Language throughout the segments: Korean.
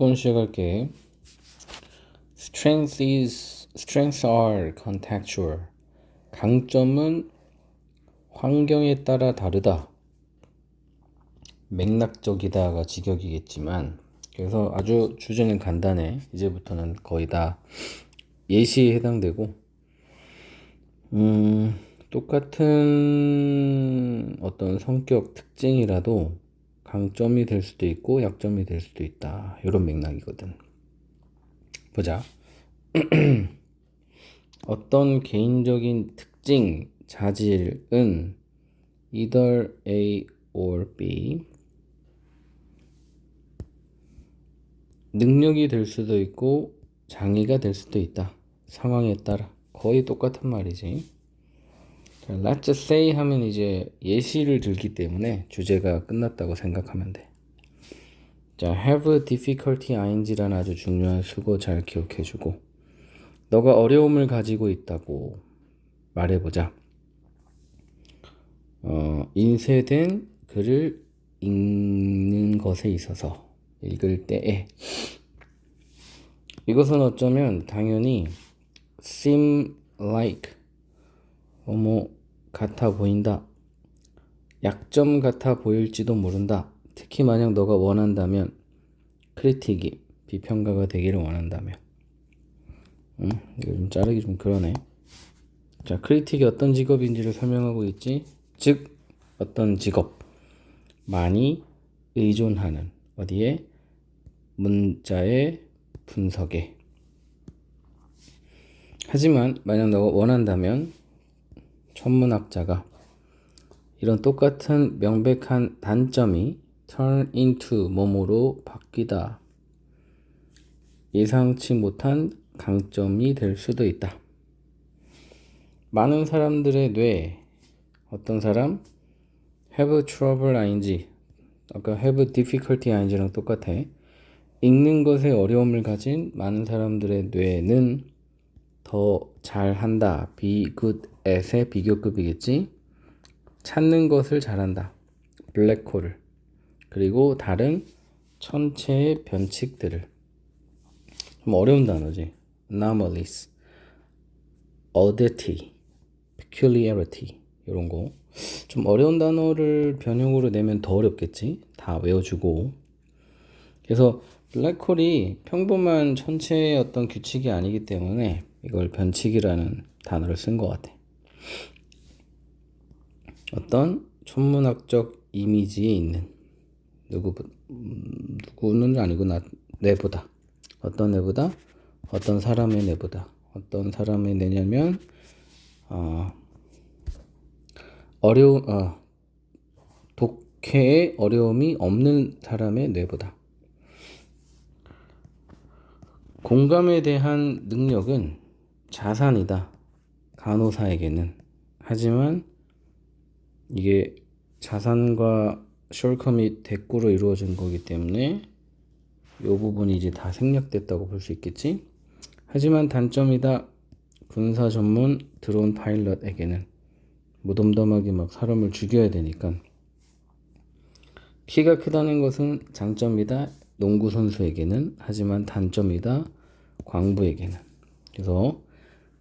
번 시작할게. Strength is strengths are contextual. 강점은 환경에 따라 다르다. 맥락적이다가 직역이겠지만 그래서 아주 주제는 간단해. 이제부터는 거의 다 예시에 해당되고 음, 똑같은 어떤 성격 특징이라도 강점이 될 수도 있고 약점이 될 수도 있다. 이런 맥락이거든. 보자. 어떤 개인적인 특징, 자질은 either A or B 능력이 될 수도 있고 장애가 될 수도 있다. 상황에 따라 거의 똑같은 말이지. 자, Let's say 하면 이제 예시를 들기 때문에 주제가 끝났다고 생각하면 돼. 자, have difficulty ing라는 아주 중요한 수고 잘 기억해주고 너가 어려움을 가지고 있다고 말해보자. 어, 인쇄된 글을 읽는 것에 있어서 읽을 때에 이것은 어쩌면 당연히 seem like 어머 같아 보인다. 약점 같아 보일지도 모른다. 특히 만약 너가 원한다면 크리틱이 비평가가 되기를 원한다면 응? 이거 좀 자르기 좀 그러네. 자, 크리틱이 어떤 직업인지를 설명하고 있지. 즉 어떤 직업 많이 의존하는 어디에 문자의 분석에 하지만 만약 너가 원한다면 천문학자가 이런 똑같은 명백한 단점이 turn into 몸으로 바뀌다. 예상치 못한 강점이 될 수도 있다. 많은 사람들의 뇌, 어떤 사람? have trouble ing, 아까 have difficulty ing랑 똑같아. 읽는 것에 어려움을 가진 많은 사람들의 뇌는 더 잘한다. be good at의 비교급이겠지. 찾는 것을 잘한다. 블랙홀을. 그리고 다른 천체의 변칙들을. 좀 어려운 단어지. anomalies, oddity, peculiarity 이런 거. 좀 어려운 단어를 변형으로 내면 더 어렵겠지. 다 외워주고. 그래서 블랙홀이 평범한 천체의 어떤 규칙이 아니기 때문에 이걸 변칙이라는 단어를 쓴 것 같아. 어떤 천문학적 이미지에 있는 누구 음, 누구는 아니고 나 내보다. 어떤 내보다? 어떤 사람의 내보다. 어떤 사람의 내냐면 어, 어려운 어, 독해에 어려움이 없는 사람의 뇌보다. 공감에 대한 능력은 자산이다. 간호사에게는. 하지만 이게 자산과 숄컴이 대꾸로 이루어진 거기 때문에 이 부분이 이제 다 생략됐다고 볼 수 있겠지. 하지만 단점이다. 군사 전문 드론 파일럿에게는 무덤덤하게 막 사람을 죽여야 되니까 키가 크다는 것은 장점이다. 농구 선수에게는 하지만 단점이다. 광부에게는. 그래서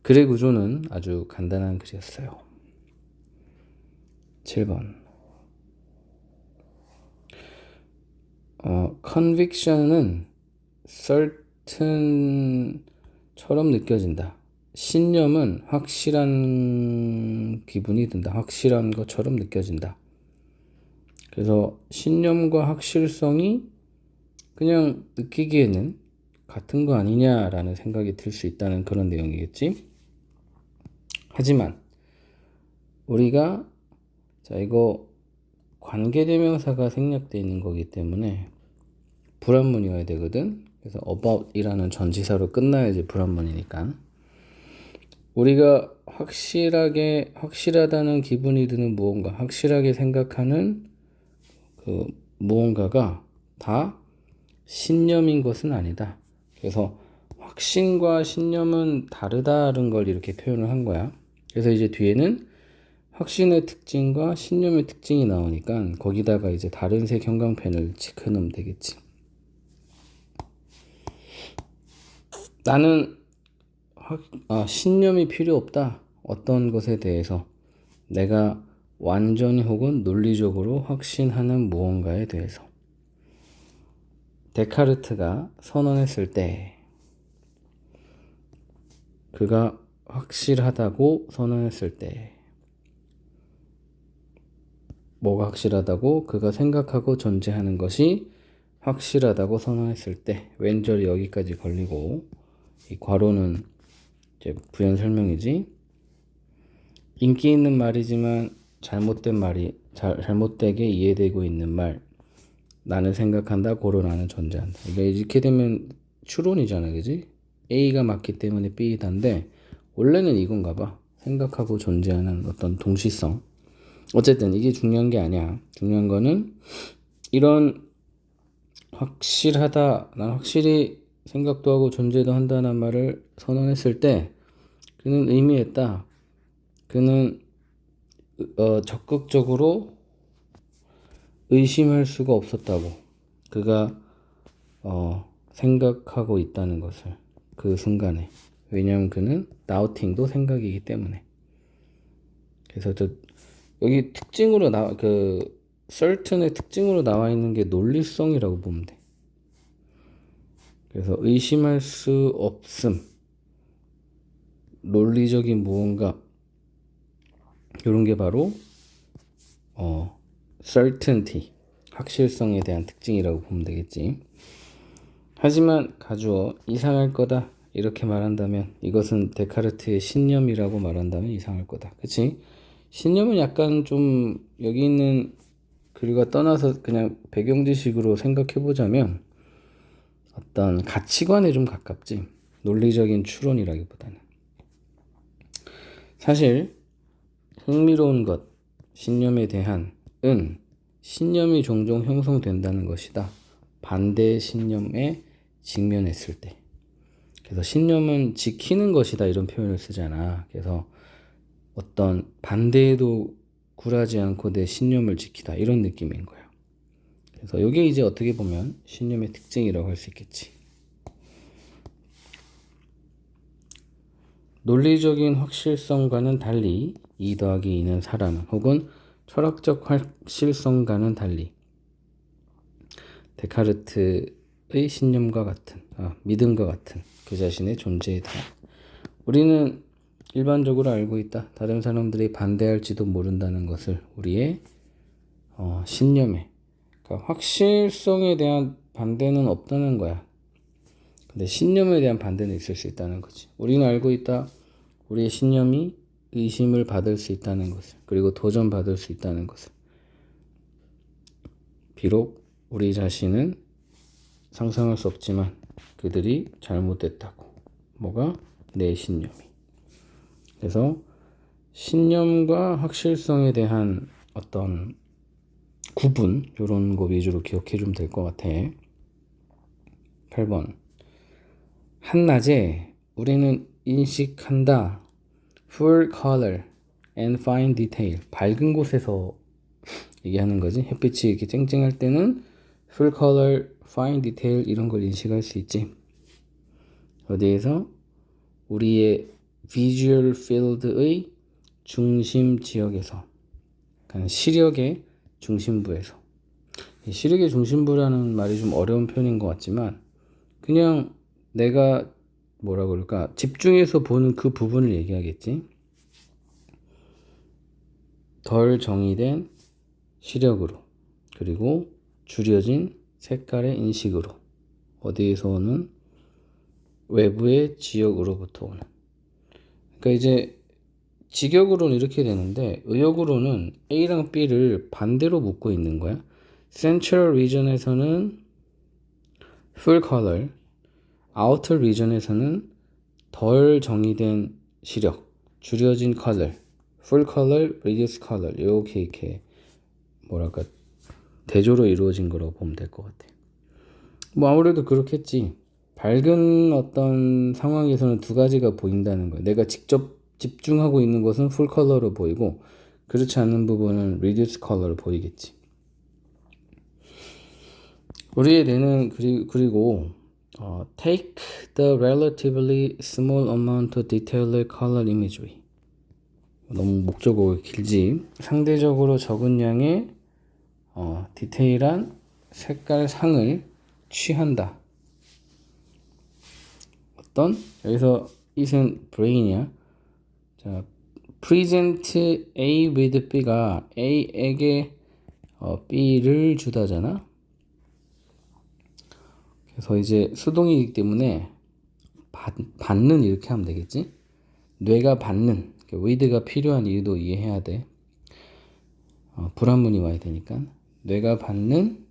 글의 구조는 아주 간단한 글이었어요. 7번. 어, conviction은 certain처럼 느껴진다. 신념은 확실한 기분이 든다. 확실한 것처럼 느껴진다. 그래서 신념과 확실성이 그냥 느끼기에는 같은 거 아니냐라는 생각이 들 수 있다는 그런 내용이겠지. 하지만 우리가 자 이거 관계대명사가 생략되어 있는 거기 때문에 불합문이어야 되거든. 그래서 about이라는 전치사로 끝나야지 불합문이니까. 우리가 확실하게 확실하다는 기분이 드는 무언가, 확실하게 생각하는 그 무언가가 다 신념인 것은 아니다. 그래서 확신과 신념은 다르다는 걸 이렇게 표현을 한 거야. 그래서 이제 뒤에는 확신의 특징과 신념의 특징이 나오니까 거기다가 이제 다른 색 형광펜을 체크해 놓으면 되겠지. 나는 확, 아, 신념이 필요 없다. 어떤 것에 대해서 내가 완전히 혹은 논리적으로 확신하는 무언가에 대해서. 데카르트가 선언했을 때 그가 확실하다고 선언했을 때 뭐가 확실하다고? 그가 생각하고 존재하는 것이 확실하다고 선언했을 때 왼절이 여기까지 걸리고 이 괄호는 이제 부연 설명이지. 인기 있는 말이지만 잘못된 말이 잘, 잘못되게 이해되고 있는 말 나는 생각한다 고로 나는 존재한다. 이게 이렇게 되면 추론이잖아 그지? A가 맞기 때문에 B다인데 원래는 이건가 봐. 생각하고 존재하는 어떤 동시성. 어쨌든 이게 중요한 게 아니야. 중요한 거는 이런 확실하다 난 확실히 생각도 하고 존재도 한다는 말을 선언했을 때 그는 의미했다. 그는 어, 적극적으로 의심할 수가 없었다고. 그가 어, 생각하고 있다는 것을 그 순간에 왜냐하면 그는 나우팅도 생각이기 때문에 그래서 저 여기 특징으로 나그 certain의 특징으로 나와 있는 게 논리성이라고 보면 돼. 그래서 의심할 수 없음 논리적인 무언가 이런 게 바로 어 certainty 확실성에 대한 특징이라고 보면 되겠지. 하지만 가주어 이상할 거다 이렇게 말한다면 이것은 데카르트의 신념이라고 말한다면 이상할 거다. 그치? 신념은 약간 좀 여기 있는 글과 떠나서 그냥 배경 지식으로 생각해 보자면 어떤 가치관에 좀 가깝지. 논리적인 추론이라기보다는. 사실 흥미로운 것, 신념에 대한 은 신념이 종종 형성된다는 것이다. 반대 신념에 직면했을 때. 그래서 신념은 지키는 것이다 이런 표현을 쓰잖아. 그래서 어떤 반대에도 굴하지 않고 내 신념을 지키다 이런 느낌인 거야. 그래서 이게 이제 어떻게 보면 신념의 특징이라고 할 수 있겠지. 논리적인 확실성과는 달리 2 더하기 2는 사람은 혹은 철학적 확실성과는 달리 데카르트의 신념과 같은 아, 믿음과 같은 그 자신의 존재에 대한 우리는 일반적으로 알고 있다. 다른 사람들이 반대할지도 모른다는 것을 우리의 어, 신념에 그러니까 확실성에 대한 반대는 없다는 거야. 근데 신념에 대한 반대는 있을 수 있다는 거지. 우리는 알고 있다. 우리의 신념이 의심을 받을 수 있다는 것을 그리고 도전받을 수 있다는 것을 비록 우리 자신은 상상할 수 없지만 그들이 잘못됐다고. 뭐가? 내 신념이. 그래서 신념과 확실성에 대한 어떤 구분 이런 거 위주로 기억해 주면 될 것 같아. 8번. 한낮에 우리는 인식한다. Full color and fine detail. 밝은 곳에서 얘기하는 거지. 햇빛이 이렇게 쨍쨍할 때는 full color, fine detail 이런 걸 인식할 수 있지. 어디에서? 우리의 visual field의 중심 지역에서. 그러니까 시력의 중심부에서. 시력의 중심부라는 말이 좀 어려운 표현인 것 같지만 그냥 내가 뭐라 그럴까? 집중해서 보는 그 부분을 얘기하겠지. 덜 정의된 시력으로. 그리고 줄여진 색깔의 인식으로 어디에서 오는 외부의 지역으로부터 오는 그러니까 이제 직역으로는 이렇게 되는데 의역으로는 A랑 B를 반대로 묶고 있는 거야. Central region에서는 full color, outer region에서는 덜 정의된 시력, 줄여진 color, full color, reduced color 이렇게 이렇게 뭐랄까 대조로 이루어진 거라고 보면 될 것 같아. 뭐 아무래도 그렇겠지. 밝은 어떤 상황에서는 두 가지가 보인다는 거야. 내가 직접 집중하고 있는 것은 full color로 보이고 그렇지 않은 부분은 reduced color로 보이겠지. 우리의 뇌는 그리, 그리고 어, take the relatively small amount of detailed color imagery. 너무 목적어가 길지. 상대적으로 적은 양의 어, 디테일한 색깔 상을 취한다. 어떤 여기서 it은 brain이야. 자, present A with B가 A에게 어, B를 주다잖아. 그래서 이제 수동이기 때문에 받, 받는 이렇게 하면 되겠지. 뇌가 받는 with가 필요한 이유도 이해해야 돼. 어, 불안문이 와야 되니까 뇌가 받는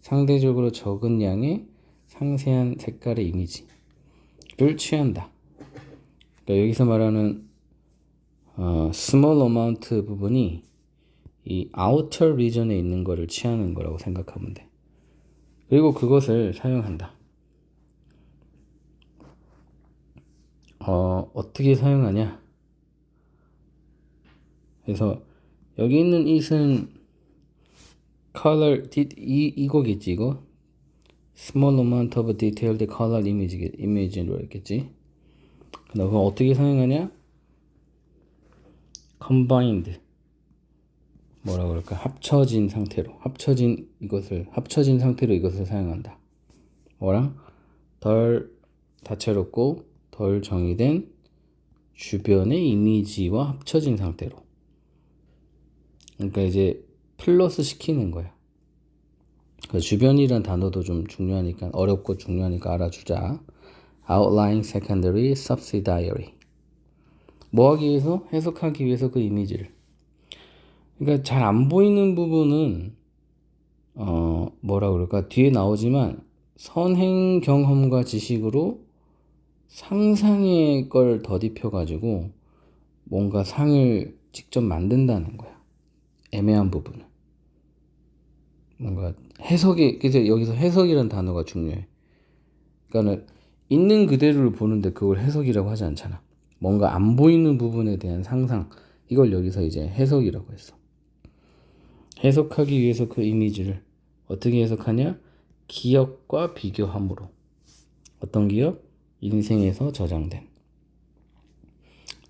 상대적으로 적은 양의 상세한 색깔의 이미지를 취한다. 그러니까 여기서 말하는 어, small amount 부분이 이 outer region에 있는 거를 취하는 거라고 생각하면 돼. 그리고 그것을 사용한다. 어, 어떻게 사용하냐? 그래서 여기 있는 it은 color 이 이거겠지 이거 small amount of detailed color image image로 했겠지. 그다음 그럼 어떻게 사용하냐? combined 뭐라 그럴까 합쳐진 상태로 합쳐진 이것을 합쳐진 상태로 이것을 사용한다. 뭐랑 덜 다채롭고 덜 정의된 주변의 이미지와 합쳐진 상태로. 그러니까 이제 플러스 시키는 거야. 그 주변이란 단어도 좀 중요하니까 어렵고 중요하니까 알아주자. outline secondary subsidiary. 뭐 하기 위해서? 해석하기 위해서 그 이미지를. 그러니까 잘 안 보이는 부분은 어 뭐라 그럴까 뒤에 나오지만 선행 경험과 지식으로 상상의 걸 더딥혀 가지고 뭔가 상을 직접 만든다는 거야. 애매한 부분은. 뭔가 해석이 그래서 여기서 해석이라는 단어가 중요해. 그러니까는 있는 그대로를 보는데 그걸 해석이라고 하지 않잖아. 뭔가 안 보이는 부분에 대한 상상 이걸 여기서 이제 해석이라고 했어. 해석하기 위해서 그 이미지를 어떻게 해석하냐? 기억과 비교함으로. 어떤 기억? 인생에서 저장된.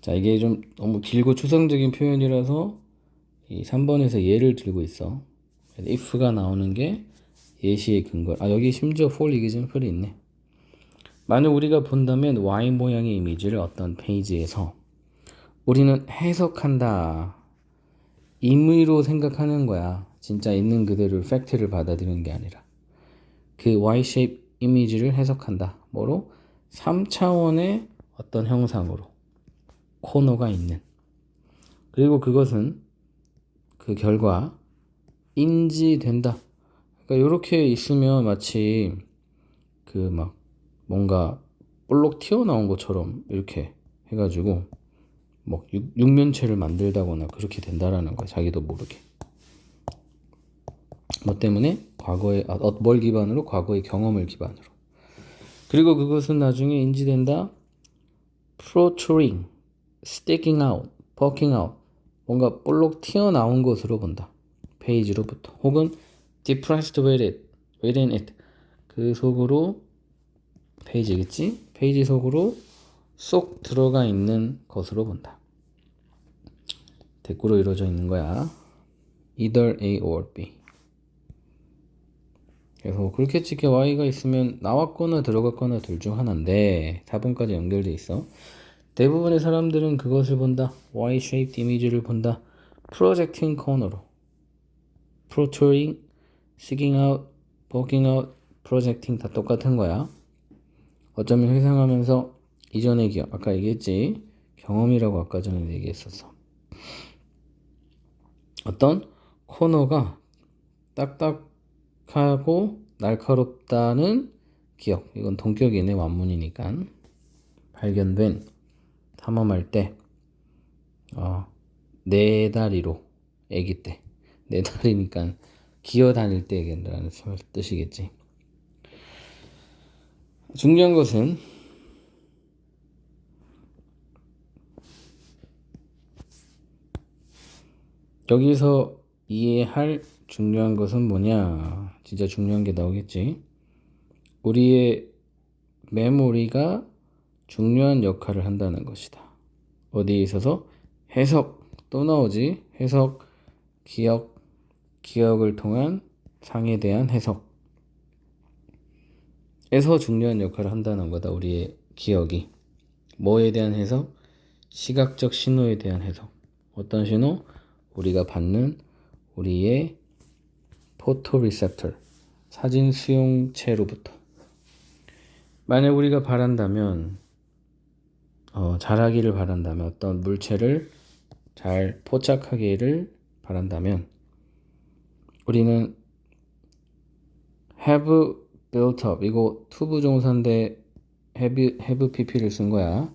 자, 이게 좀 너무 길고 추상적인 표현이라서 이 3번에서 예를 들고 있어. if가 나오는 게 예시의 근거. 아, 여기 심지어 for example이 있네. 만약 우리가 본다면 Y 모양의 이미지를 어떤 페이지에서 우리는 해석한다. 임의로 생각하는 거야. 진짜 있는 그대로 팩트를 받아들이는 게 아니라. 그 Y-shape 이미지를 해석한다. 뭐로? 3차원의 어떤 형상으로. 코너가 있는. 그리고 그것은 그 결과 인지된다. 그러니까 이렇게 있으면 마치 그 막 뭔가 볼록 튀어나온 것처럼 이렇게 해가지고 뭐 육, 육면체를 만들다거나 그렇게 된다라는 거야 자기도 모르게. 뭐 때문에 과거의 아, 어, 뭘 기반으로 과거의 경험을 기반으로. 그리고 그것은 나중에 인지된다. Protruding, sticking out, poking out 뭔가 볼록 튀어나온 것으로 본다 페이지로부터 혹은 depressed with it, within it 그 속으로 페이지겠지 페이지 속으로 쏙 들어가 있는 것으로 본다. 대꾸로 이루어져 있는 거야. either A or B. 그래서 그렇게 찍게 Y가 있으면 나왔거나 들어갔거나 둘 중 하나인데 4번까지 연결돼 있어. 대부분의 사람들은 그것을 본다. Y-shaped 이미지를 본다. projecting corner로. protruding, sticking out, poking out, projecting 다 똑같은 거야. 어쩌면 회상하면서 이전의 기억, 아까 얘기했지. 경험이라고 아까 전에 얘기했었어. 어떤 코너가 딱딱하고 날카롭다는 기억. 이건 동격이네, 완문이니까. 발견된, 탐험할 때, 어, 네 다리로, 애기 때. 네 다리니까 기어 다닐 때 얘기한다는 뜻이겠지. 중요한 것은 여기서 이해할 중요한 것은 뭐냐? 진짜 중요한 게 나오겠지. 우리의 메모리가 중요한 역할을 한다는 것이다. 어디에 있어서? 해석. 또 나오지? 해석 기억 기억을 통한 상에 대한 해석. 에서 중요한 역할을 한다는 거다 우리의 기억이. 뭐에 대한 해석? 시각적 신호에 대한 해석. 어떤 신호? 우리가 받는 우리의 포토 리셉터 사진 수용체로부터. 만약 우리가 바란다면 어, 잘하기를 바란다면 어떤 물체를 잘 포착하기를 바란다면 우리는 have built up 이거 투부 종사인데 have, have pp를 쓴 거야.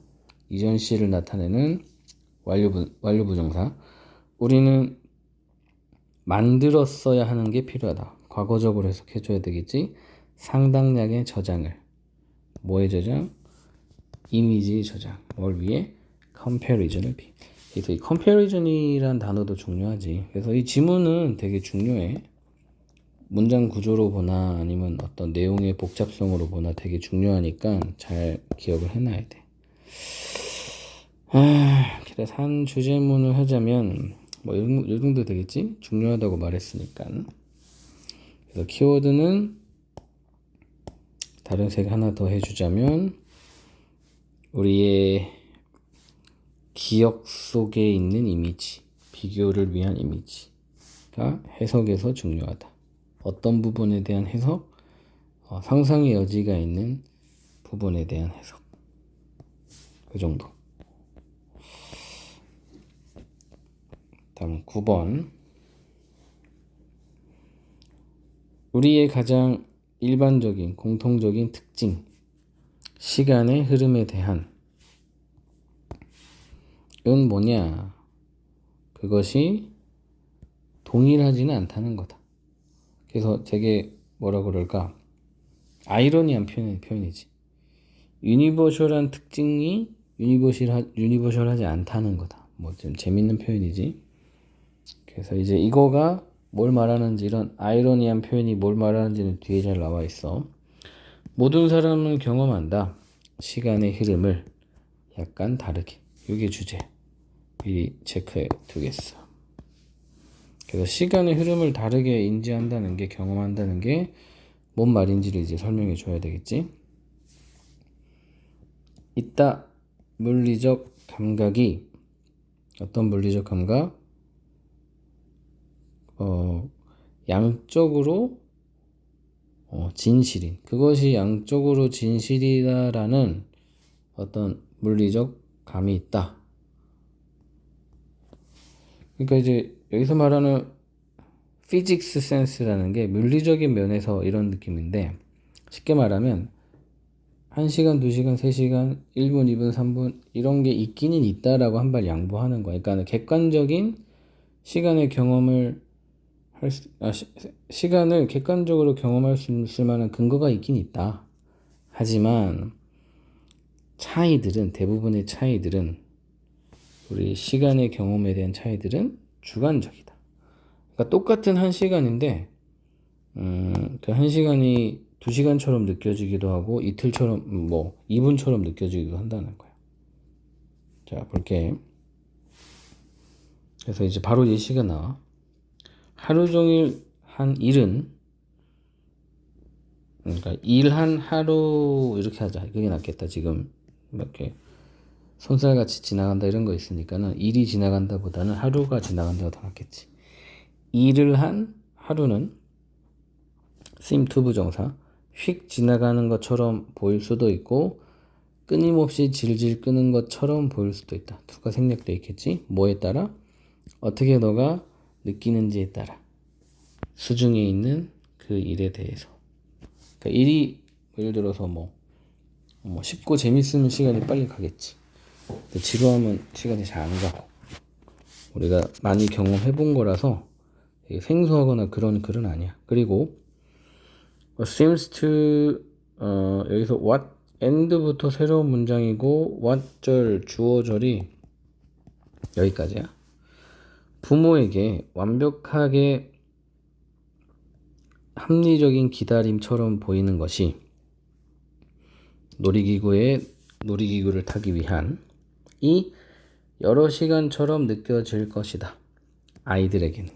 이전 시를 나타내는 완료부, 완료부 종사. 우리는 만들었어야 하는 게 필요하다. 과거적으로 해석해 줘야 되겠지? 상당량의 저장을. 뭐의 저장? 이미지 저장? 컴패리즌을 비 그래서 이 컴패리즌이란 단어도 중요하지 그래서 이 지문은 되게 중요해 문장 구조로 보나 아니면 어떤 내용의 복잡성으로 보나 되게 중요하니까 잘 기억을 해놔야 돼. 아, 그래서 한 주제문을 하자면 뭐 이 정도 되겠지? 중요하다고 말했으니까. 그래서 키워드는 다른 색 하나 더 해주자면 우리의 기억 속에 있는 이미지, 비교를 위한 이미지가 해석에서 중요하다. 어떤 부분에 대한 해석, 어, 상상의 여지가 있는 부분에 대한 해석. 그 정도. 다음 9번. 우리의 가장 일반적인 공통적인 특징, 시간의 흐름에 대한 은 뭐냐? 그것이 동일하지는 않다는 거다. 그래서 되게 뭐라 그럴까? 아이러니한 표현, 표현이지. 유니버셜한 특징이 유니버셜하, 유니버셜하지 않다는 거다. 뭐 좀 재밌는 표현이지. 그래서 이제 이거가 뭘 말하는지 이런 아이러니한 표현이 뭘 말하는지는 뒤에 잘 나와 있어. 모든 사람은 경험한다. 시간의 흐름을 약간 다르게. 이게 주제. 미리 체크해 두겠어. 그래서 시간의 흐름을 다르게 인지한다는 게 경험한다는 게 뭔 말인지를 이제 설명해 줘야 되겠지. 있다 물리적 감각이 어떤 물리적 감각? 어, 양쪽으로 어, 진실인 그것이 양쪽으로 진실이다라는 어떤 물리적 감이 있다. 그러니까 이제 여기서 말하는 피직스 센스라는 게 물리적인 면에서 이런 느낌인데 쉽게 말하면 1시간, 2시간, 3시간, 1분, 2분, 3분 이런 게 있기는 있다라고 한 발 양보하는 거야. 그러니까 객관적인 시간의 경험을 할 수, 아, 시, 시간을 객관적으로 경험할 수 있을 만한 근거가 있긴 있다. 하지만 차이들은 대부분의 차이들은 우리 시간의 경험에 대한 차이들은 주관적이다. 그러니까 똑같은 한 시간인데, 음, 그 한 시간이 두 시간처럼 느껴지기도 하고 이틀처럼 뭐 2분처럼 느껴지기도 한다는 거야. 자, 볼게. 그래서 이제 바로 예시가 나와. 하루 종일 한 일은 그러니까 일 한 하루 이렇게 하자. 그게 낫겠다. 지금 이렇게 손살같이 지나간다 이런 거 있으니까는 일이 지나간다보다는 하루가 지나간다가 더 낫겠지. 일을 한 하루는 쓰임 투부 정사 휙 지나가는 것처럼 보일 수도 있고 끊임없이 질질 끄는 것처럼 보일 수도 있다. 투가 생략돼 있겠지. 뭐에 따라 어떻게 너가 느끼는지에 따라 수중에 있는 그 일에 대해서. 그러니까 일이 예를 들어서 뭐, 뭐 쉽고 재밌으면 시간이 빨리 가겠지. 지루하면 시간이 잘 안 가고 우리가 많이 경험해 본 거라서 생소하거나 그런 글은 아니야. 그리고 seems to 어, 여기서 what end부터 새로운 문장이고 what 절 주어절이 여기까지야. 부모에게 완벽하게 합리적인 기다림처럼 보이는 것이 놀이기구에 놀이기구를 타기 위한 이 여러 시간처럼 느껴질 것이다. 아이들에게는.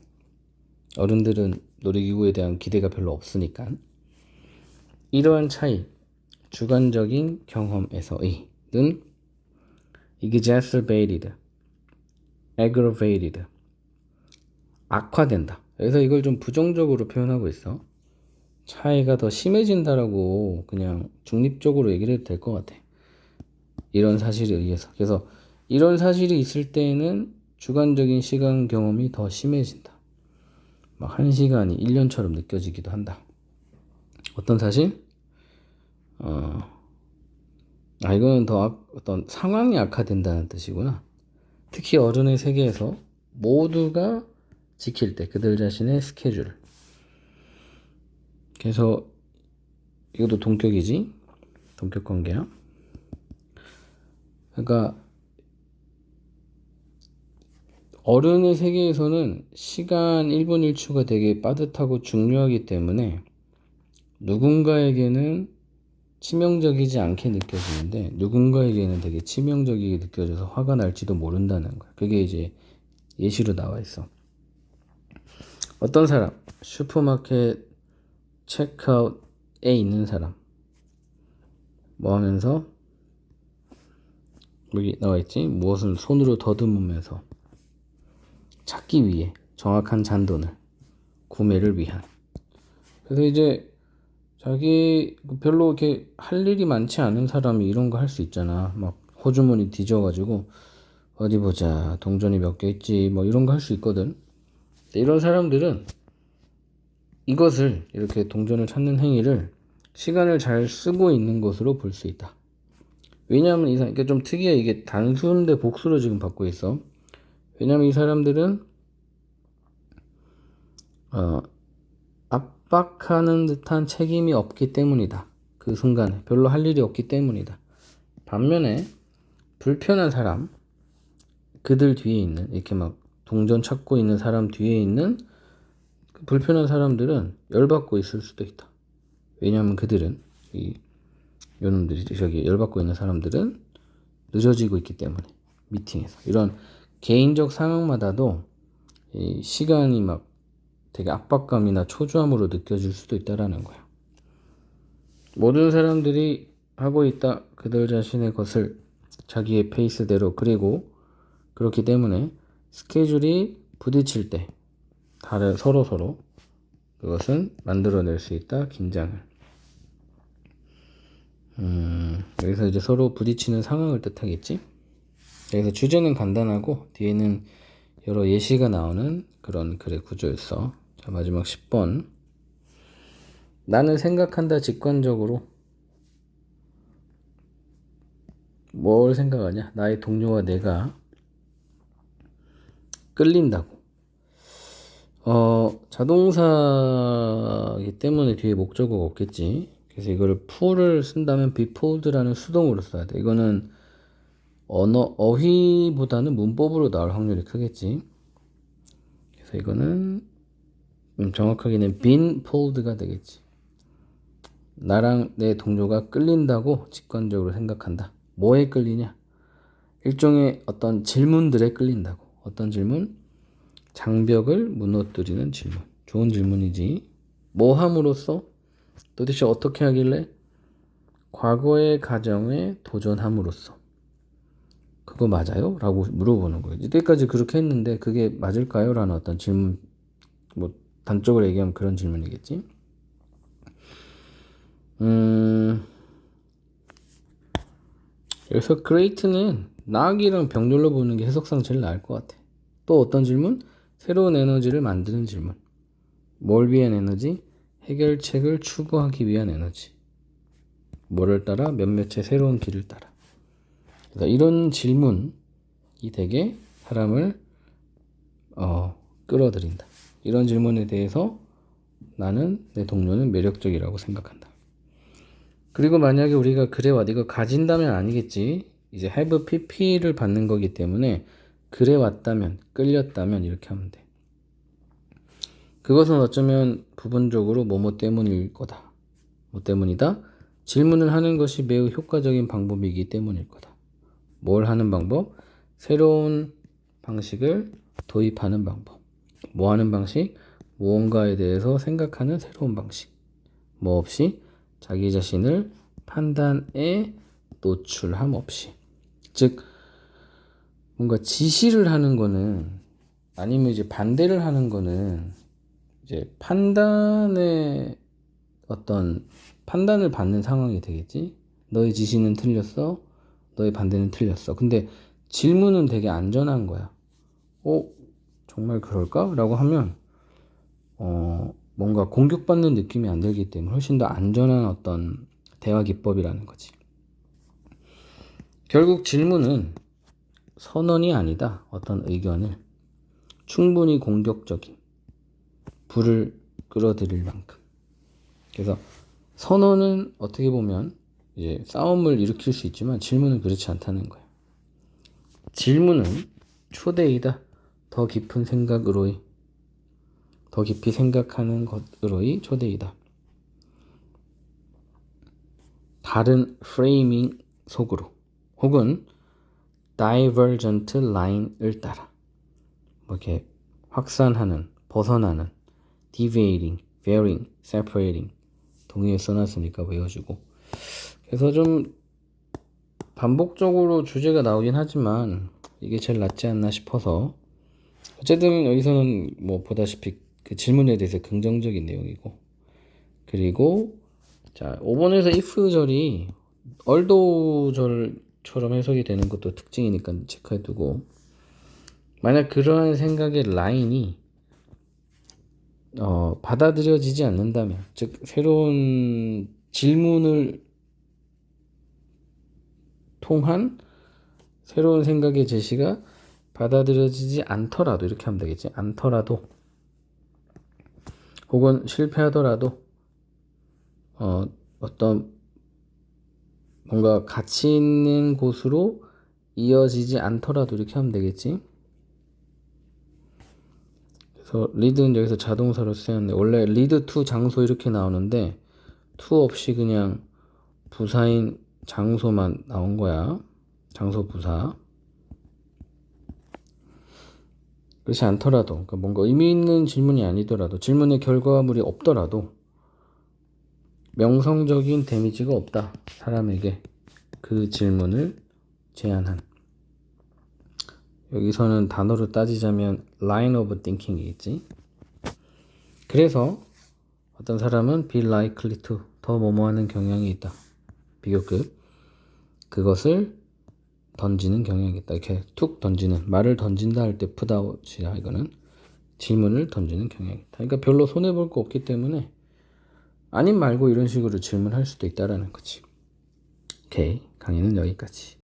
어른들은 놀이기구에 대한 기대가 별로 없으니까. 이러한 차이, 주관적인 경험에서의 는 exacerbated, aggravated, 악화된다. 그래서 이걸 좀 부정적으로 표현하고 있어. 차이가 더 심해진다라고 그냥 중립적으로 얘기를 해도 될 것 같아. 이런 사실에 의해서. 그래서 이런 사실이 있을 때에는 주관적인 시간 경험이 더 심해진다. 막한 시간이 1년처럼 느껴지기도 한다. 어떤 사실? 어, 아, 이거는 더 악- 어떤 상황이 악화된다는 뜻이구나. 특히 어른의 세계에서 모두가 지킬 때 그들 자신의 스케줄. 그래서 이것도 동격이지. 동격 관계야. 그러니까 어른의 세계에서는 시간 1분 1초가 되게 빠듯하고 중요하기 때문에 누군가에게는 치명적이지 않게 느껴지는데 누군가에게는 되게 치명적이게 느껴져서 화가 날지도 모른다는 거야. 그게 이제 예시로 나와 있어. 어떤 사람? 슈퍼마켓 체크아웃에 있는 사람. 뭐 하면서? 여기 나와 있지? 무엇을 손으로 더듬으면서? 찾기 위해 정확한 잔돈을 구매를 위한. 그래서 이제 자기 별로 이렇게 할 일이 많지 않은 사람이 이런 거 할 수 있잖아. 막 호주머니 뒤져가지고 어디 보자 동전이 몇 개 있지 뭐 이런 거 할 수 있거든 이런 사람들은 이것을 이렇게 동전을 찾는 행위를 시간을 잘 쓰고 있는 것으로 볼 수 있다. 왜냐하면 이 사람, 이게 좀 특이해. 이게 단수인데 복수로 지금 받고 있어. 왜냐하면 이 사람들은 어, 압박하는 듯한 책임이 없기 때문이다. 그 순간에 별로 할 일이 없기 때문이다. 반면에 불편한 사람, 그들 뒤에 있는 이렇게 막 동전 찾고 있는 사람 뒤에 있는 그 불편한 사람들은 열받고 있을 수도 있다. 왜냐하면 그들은 이 요놈들이 저기 열받고 있는 사람들은 늦어지고 있기 때문에 미팅에서 이런 개인적 상황마다도 이 시간이 막 되게 압박감이나 초조함으로 느껴질 수도 있다라는 거야. 모든 사람들이 하고 있다 그들 자신의 것을 자기의 페이스대로 그리고 그렇기 때문에 스케줄이 부딪힐 때 다른 서로 서로 그것은 만들어낼 수 있다 긴장을. 음, 여기서 이제 서로 부딪히는 상황을 뜻하겠지. 여기서 주제는 간단하고 뒤에는 여러 예시가 나오는 그런 글의 구조였어. 자 마지막 10번. 나는 생각한다 직관적으로 뭘 생각하냐? 나의 동료와 내가 끌린다고. 어, 자동사이기 때문에 뒤에 목적어가 없겠지. 그래서 이거를 풀을 쓴다면 pullед라는 수동으로 써야 돼. 이거는 언어, 어휘보다는 문법으로 나올 확률이 크겠지. 그래서 이거는 음, 정확하게는 pulled가 되겠지. 나랑 내 동료가 끌린다고 직관적으로 생각한다. 뭐에 끌리냐? 일종의 어떤 질문들에 끌린다고. 어떤 질문? 장벽을 무너뜨리는 질문. 좋은 질문이지. 뭐 함으로써? 도대체 어떻게 하길래? 과거의 가정에 도전함으로써. 그거 맞아요? 라고 물어보는 거예요. 이때까지 그렇게 했는데 그게 맞을까요? 라는 어떤 질문, 뭐, 단적으로 얘기하면 그런 질문이겠지. 음, 여기서 great는 낙이랑 병렬로 보는 게 해석상 제일 나을 것 같아. 또 어떤 질문? 새로운 에너지를 만드는 질문. 뭘 위한 에너지? 해결책을 추구하기 위한 에너지. 뭐를 따라? 몇몇의 새로운 길을 따라. 그래서 이런 질문이 되게 사람을 어, 끌어들인다. 이런 질문에 대해서 나는 내 동료는 매력적이라고 생각한다. 그리고 만약에 우리가 그래와 이거 가진다면 아니겠지. 이제 have pp를 받는 거기 때문에 그래 왔다면 끌렸다면 이렇게 하면 돼. 그것은 어쩌면 부분적으로 뭐뭐 때문일 거다. 뭐 때문이다. 질문을 하는 것이 매우 효과적인 방법이기 때문일 거다. 뭘 하는 방법? 새로운 방식을 도입하는 방법. 뭐 하는 방식? 무언가에 대해서 생각하는 새로운 방식. 뭐 없이 자기 자신을 판단에 노출함 없이. 즉, 뭔가 지시를 하는 거는 아니면 이제 반대를 하는 거는 이제 판단의 어떤 판단을 받는 상황이 되겠지. 너의 지시는 틀렸어. 너의 반대는 틀렸어. 근데 질문은 되게 안전한 거야. 어, 정말 그럴까? 라고 하면, 어, 뭔가 공격받는 느낌이 안 들기 때문에 훨씬 더 안전한 어떤 대화 기법이라는 거지. 결국 질문은 선언이 아니다. 어떤 의견을 충분히 공격적인 불을 끌어들일 만큼. 그래서 선언은 어떻게 보면 이제 싸움을 일으킬 수 있지만 질문은 그렇지 않다는 거예요. 질문은 초대이다. 더 깊은 생각으로의 더 깊이 생각하는 것으로의 초대이다. 다른 프레이밍 속으로 혹은 divergent line을 따라 뭐 이렇게 확산하는, 벗어나는, deviating, varying, separating 동의어 써놨으니까 외워주고. 그래서 좀 반복적으로 주제가 나오긴 하지만 이게 제일 낫지 않나 싶어서 어쨌든 여기서는 뭐 보다시피 그 질문에 대해서 긍정적인 내용이고. 그리고 자 5번에서 if 절이 얼도 절 처럼 해석이 되는 것도 특징이니까 체크해두고. 만약 그러한 생각의 라인이 어, 받아들여지지 않는다면 즉 새로운 질문을 통한 새로운 생각의 제시가 받아들여지지 않더라도 이렇게 하면 되겠지. 않더라도 혹은 실패하더라도 어, 어떤 뭔가 가치 있는 곳으로 이어지지 않더라도 이렇게 하면 되겠지 그래서 리드는 여기서 자동사로 쓰였는데 원래 리드 투 장소 이렇게 나오는데 투 없이 그냥 부사인 장소만 나온 거야. 장소 부사. 그렇지 않더라도 그러니까 뭔가 의미 있는 질문이 아니더라도 질문의 결과물이 없더라도 명성적인 데미지가 없다. 사람에게 그 질문을 제안한 여기서는 단어로 따지자면 line of thinking이겠지. 그래서 어떤 사람은 be likely to 더 뭐뭐하는 경향이 있다. 비교급 그것을 던지는 경향이 있다. 이렇게 툭 던지는 말을 던진다 할 때 푸다웃이야 이거는 질문을 던지는 경향이 있다. 그러니까 별로 손해 볼 거 없기 때문에 아님 말고 이런 식으로 질문할 수도 있다라는 거지. 오케이 강의는 여기까지.